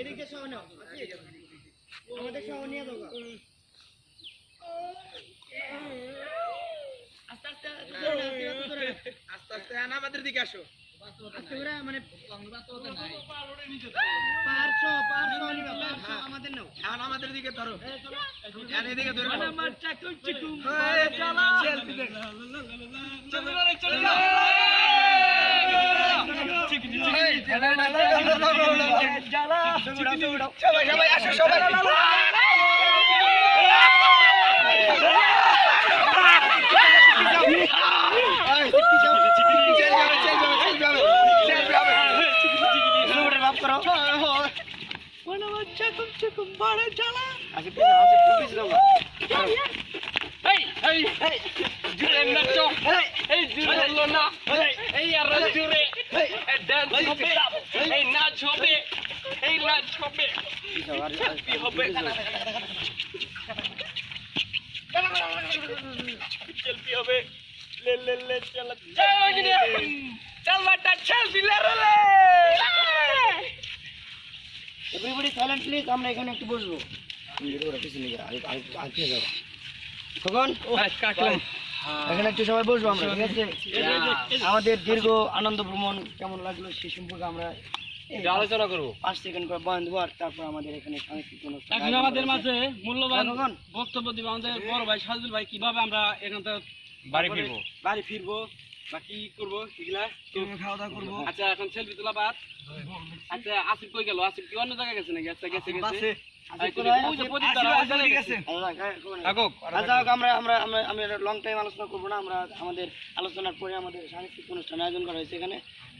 এদিকে সহ নাও আমাদের সহ নিয়ে দেবো আস্তে আস্তে আস্তে আস্তে আমাদের দিকে আসো আস্তে করে মানে পাঁচশো পাঁচশো আমাদের নাও এখন আমাদের দিকে ধরো এদিকে ধরে মানে আমার চাকুম চিকুম এই, selfie দে। সবাই সবাই আসো সবাই এই জুড়ে না এই আর জুড়ে ড্যান্স হবে এই নাচ হবে এই নাচ হবে এখানে একটু বসবো আমরা ঠিক আছে আমাদের দীর্ঘ আনন্দ ভ্রমণ কেমন লাগল সেই সম্পর্কে আমরা এই আলোচনা করব। পাঁচ সেকেন্ড করে বয়ান দেবো তারপর আমাদের এখানে সাংস্কৃতিক অনুষ্ঠান এখন আমাদের মাঝে মূল্যবান বক্তব্য দিবে আমাদের বড় ভাই সাজুল ভাই কীভাবে আমরা এখান থেকে বাড়ি ফিরবো? বাড়ি ফিরবো বা কি করব এগুলা? খাওয়া দাওয়া করব? আচ্ছা এখন সেলফি তোলা বাদ। আচ্ছা আসিফ কই গেল? আসিফ কি অন্য জায়গায় গেছে নাকি? আচ্ছা গেছে গেছে। আচ্ছা, আচ্ছা আমাদের আলোচনার পরে আমাদের সাংস্কৃতিক অনুষ্ঠান আয়োজন করা হয়েছে এখানে।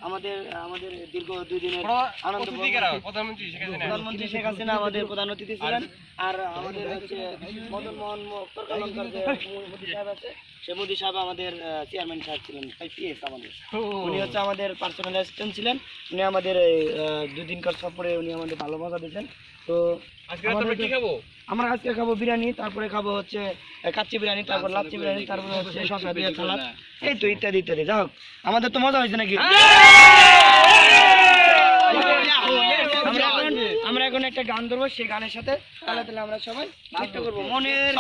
আমাদের আমাদের দীর্ঘ দুই দিনের আনন্দ প্রধানমন্ত্রী শেখ হাসিনা। প্রধানমন্ত্রী শেখ হাসিনা আমাদের প্রধান অতিথি ছিলেন। আর আমাদের হচ্ছে মদন মোহন মোদী সাহেব আছে সে মোদী সাহেব আমাদের চেয়ারম্যান সাহেব ছিলেন পিএস আমাদের। উনি হচ্ছে আমাদের পার্সোনাল অ্যাসিস্ট্যান্ট ছিলেন। উনি আমাদের দুদিনকার সফরে উনি আমাদের ভালো মজা দিয়েছেন। তো খাব আমরা আজকে খাব বিরিয়ানি তারপরে খাব হচ্ছে কাচ্চি বিরিয়ানি তারপর লাচ্ছি বিরিয়ানি তারপরে হচ্ছে শসা দিয়ে সালাদ। এই তো ইত্যাদি ইত্যাদি। যাই হোক আমাদের তো মজা হয়েছে নাকি? আমরা এখন একটা গান ধরবো সেই গানের সাথে তাহলে তাহলে আমরা সবাই চেষ্টা করব। মনের